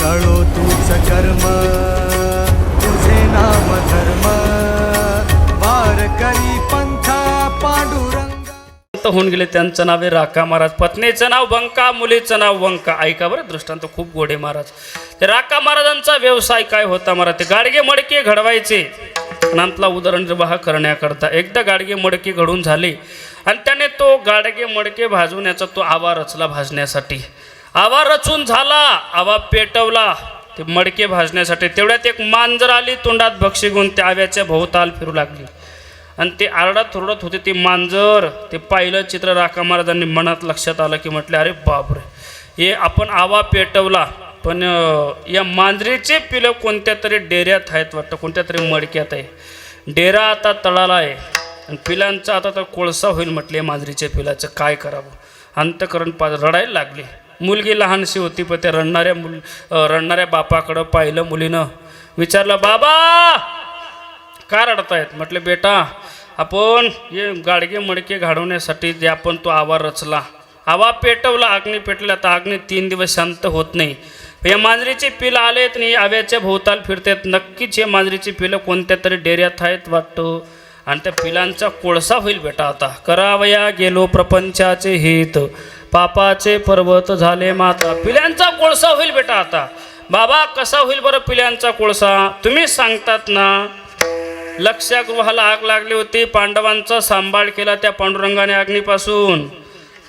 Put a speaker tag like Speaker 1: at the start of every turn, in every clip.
Speaker 1: कळो तूच कर्म तुझे नाम धर्म. वार करी पंथा पांडुरंग.
Speaker 2: होऊन गेले त्यांचं नाव आहे राका महाराज. पत्नीचं नाव बंका मुलीचं नाव वंका. ऐका बरं दृष्टांत खूप गोडे महाराज. ते राका महाराजांचा व्यवसाय काय होता महाराज? ते गाडगे मडके घडवायचे. नांतला उदरनिर्वाह करण्याकरता एकदा गाडगे मडके घडून झाले. आणि त्याने तो गाडगे मडके भाजवण्याचा तो आवा रचला भाजण्यासाठी. आवा रचून झाला आवा पेटवला. ते मडके भाजण्यासाठी तेवढ्यात एक मांजर आली तोंडात भक्षी घेऊन त्या आव्याच्या भोवताल फिरू लागली. आणि ते आरडत थोरडत होते ते मांजर ते पाहिलं चित्र राखा महाराजांनी मनात लक्षात आलं की म्हटले अरे बापरे हे आपण आवा पेटवला पण या मांजरीचे पिलं कोणत्या तरी डेऱ्यात आहेत वाटतं कोणत्या तरी मडक्यात आहे. डेरा आता तळाला आहे. आणि पिलांचा आता तर कोळसा होईल म्हटले मांजरीच्या पिलाचं काय करावं? अंतकरण पा रडायला लागले. मुलगी लहानशी होती पण त्या रडणाऱ्या मुल रडणाऱ्या बापाकडं पाहिलं मुलीनं. विचारलं बाबा का रडतायत? म्हटले बेटा आपण हे गाडगे मडके घाडवण्यासाठी जे आपण तो आवा रचला. आवा पेटवला अग्नी पेटला तर अग्नी तीन दिवस शांत होत नाही. या मांजरीचे पिलं आलेत नाही आव्याच्या भोवताल फिरतात नक्कीच हे मांजरीची पिलं कोणत्या तरी डेऱ्यात आहेत वाटतं. आणि त्या पिलांचा कोळसा होईल बेटा आता. करावया गेलो प्रपंचाचे हित. पापाचे पर्वत झाले माता. पिल्यांचा कोळसा होईल बेटा आता. बाबा कसा होईल बरं पिल्यांचा कोळसा? तुम्ही सांगतात ना. लक्षगृहाला आग लागली होती पांडवांचा सांभाळ केला त्या पांडुरंगाने अग्नीपासून.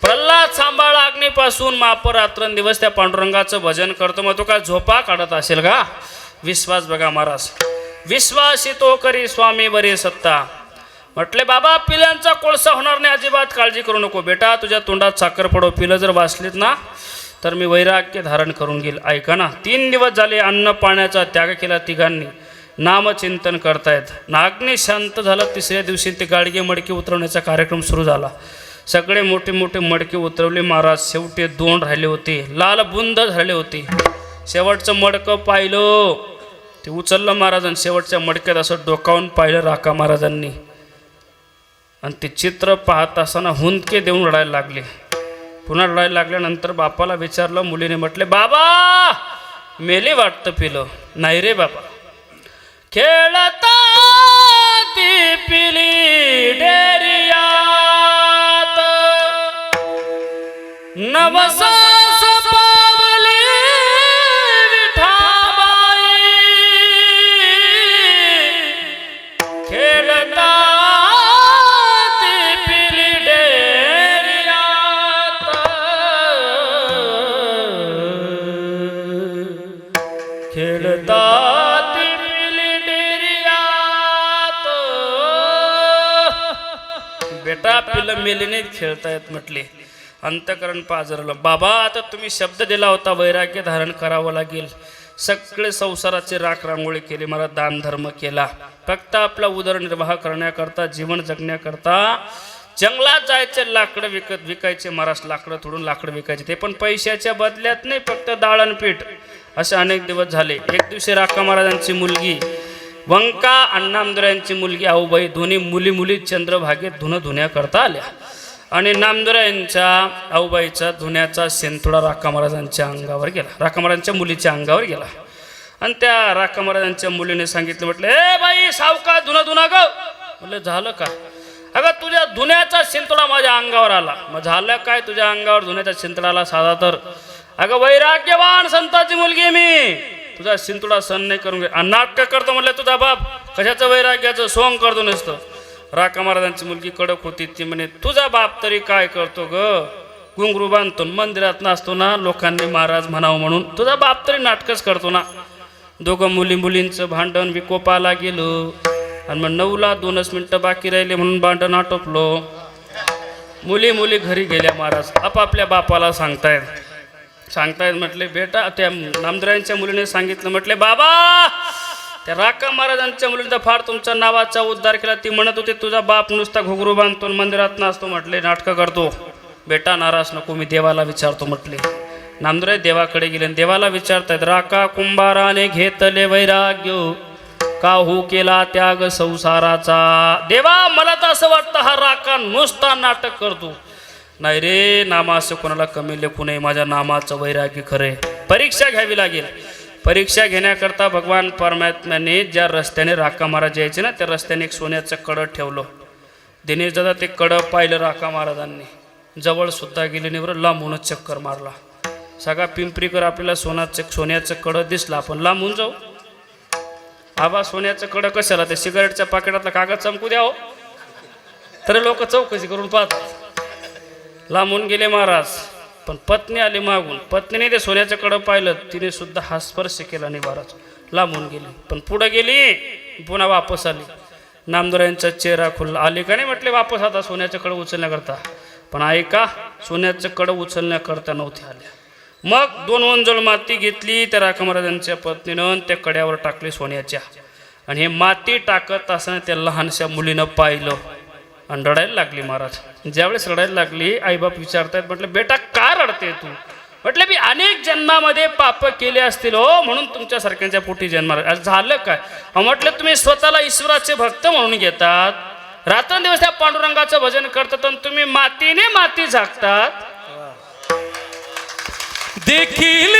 Speaker 2: प्रल्हाद सांभाळ अग्नीपासून मापर रात्रंदिवस त्या पांडुरंगाचं भजन करतो. मग तो काय झोपा काढत असेल का? विश्वास बघा महाराज. विश्वास येतो करी स्वामी बरे सत्ता. म्हटले बाबा पिल्यांचा कोळसा होणार नाही अजिबात काळजी करू नको बेटा तुझ्या तोंडात साखर पडो पिलं जर वाचलीत ना तर मी वैराग्य धारण करून घेईल. ऐका ना तीन दिवस झाले अन्न पाण्याचा त्याग केला तिघांनी. नामचिंतन करतायत. नागने शांत झालं तिसऱ्या दिवशी ते गाडगे मडके उतरवण्याचा कार्यक्रम सुरू झाला. सगळे मोठे मोठे मडके उतरवले महाराज शेवटी दोन राहिले होते लाल बुंद झाले होते. शेवटचं मडकं पाहिलं. ते उचललं महाराजांनी शेवटच्या मडक्यात असं डोकावून पाहिलं राका महाराजांनी. आणि ते चित्र पाहत असताना हुंदके देऊन रडायला लागले. पुन्हा रडायला लागल्यानंतर बापाला विचारलं मुलीने म्हटले बाबा मेले वाटतं पिलं. नाही रे बाबा. खेळता ती पिली डेरियात. नवसा बेटा पिलं मेलेने खेळतायत म्हटले. अंतकरण पाजरलं. बाबा आता तुम्ही शब्द दिला होता वैराग्य धारण करावं लागेल. सगळे संसाराचे राख रांगोळी केली मला दानधर्म केला. फक्त आपला उदरनिर्वाह करण्याकरता जीवन जगण्याकरता जंगलात जायचे लाकडं विकत विकायचे महाराज लाकडं थोडून लाकडं विकायचे ते पण पैशाच्या बदल्यात नाही फक्त दाळणपीठ असे अनेक दिवस झाले. एक दिवशी राखा महाराजांची मुलगी वंका अण्णामदुरायांची मुलगी आऊबाई दोन्ही मुली मुली चंद्रभागेत धुणं धुण्याकरता आल्या. आणि नामदुरायांच्या आऊबाईचा धुण्याचा शेंतोडा राका महाराजांच्या अंगावर गेला. राका महाराजांच्या मुलीच्या अंगावर गेला. आणि त्या राका महाराजांच्या मुलीने सांगितलं म्हटलं ए बाई सावका धुणं धुना ग. म्हटलं झालं का? अगं तुझ्या धुण्याचा शिंतोडा माझ्या अंगावर आला. मग झालं काय तुझ्या अंगावर? धुण्याचा शिंतोडा आला साधा तर. अगं वैराग्यवान संताची मुलगी मी. तुझा शिंतोडा सण नाही करून घे. नाटकं करतो म्हटलं तुझा बाप. कशाचं वैराग्याचं? सोंग करतो नसतं. राका महाराजांची मुलगी कडक होती. ती म्हणे तुझा बाप तरी काय करतो ग? गुंगरू बांधतो मंदिरात नाचतो ना? लोकांनी महाराज म्हणावं म्हणून. तुझा बाप तरी नाटकच करतो ना? दोघं मुली मुलींचं भांडण विकोपाला गेलो. आणि मग नऊला दोनच मिनटं बाकी राहिले म्हणून भांडण आटोपलो. मुली मुली घरी गेल्या महाराज. आपापल्या बापाला सांगतायत सांगतायत म्हटले बेटा त्या नामदरायांच्या मुलीने सांगितलं म्हटले बाबा त्या राका महाराजांच्या मुलीचा फार तुमच्या नावाचा उद्धार केला. ती म्हणत होती तुझा बाप नुसता घुगरू बांधतो मंदिरात नाचतो म्हटले नाटकं करतो. बेटा नाराज नको मी देवाला विचारतो म्हटले. नामदुराय देवाकडे गेले आणि देवाला विचारतायत राका कुंभाराने घेतले वैराग्य काहू केला त्याग संसाराचा. देवा मला तर असं वाटतं हा राका नुसता नाटक करतो. नाही रे नामा असं कोणाला कमी लेखू नये. माझ्या नामाचं वैराग्य खरे परीक्षा घ्यावी लागेल. परीक्षा घेण्याकरता भगवान परमात्म्याने ज्या रस्त्याने राका महाराज यायचे ना त्या रस्त्याने एक सोन्याचं कडं ठेवलं. दिनेश दादा ते कडं पाहिलं राका महाराजांनी. जवळसुद्धा गेले नाही लांबूनच चक्कर मारला. सगळा पिंपरीकर आपल्याला सोनाचं सोन्याचं कडं दिसलं आपण लांबून जाऊ. आबा सोन्याचं कडं कशाला? ते सिगारेटच्या पाकिटातला कागद चमकू द्या हो. तरी लोक चौकशी करून पाहतात. लांबून गेले महाराज. पण पत्नी आली मागून. पत्नीने ते सोन्याचं कडं पाहिलं. तिने सुद्धा हा स्पर्श केला नाही महाराज. लांबून गेली. पण पुढं गेली. पुन्हा वापस आली. नामदोऱ्यांचा चेहरा खुलला आले का नाही म्हटले वापस आता सोन्याचं कडं उचलण्याकरता? पण ऐका सोन्याचं कडं उचलण्याकरता नव्हते आल्या. मग दोन वंजळ माती घेतली त्या राखा महाराजांच्या पत्नीनं त्या कड्यावर टाकली सोन्याच्या. आणि हे माती टाकत असताना त्या लहानशा मुलीनं पाहिलं. आणि रडायला लागली महाराज. ज्यावेळेस रडायला लागली आईबाप विचारतायत म्हटलं बेटा का रडते तू? म्हटलं मी अनेक जन्मामध्ये पाप केले असतील हो म्हणून तुमच्यासारख्यांच्या पोटी जन्माला झालं काय? म्हटलं तुम्ही स्वतःला ईश्वराचे भक्त म्हणून घेतात. रात्रंदिवस त्या पांडुरंगाचं भजन करतात आणि तुम्ही मातीने माती झाकतात. देखील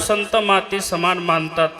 Speaker 2: साधू संत माती समान मानतात.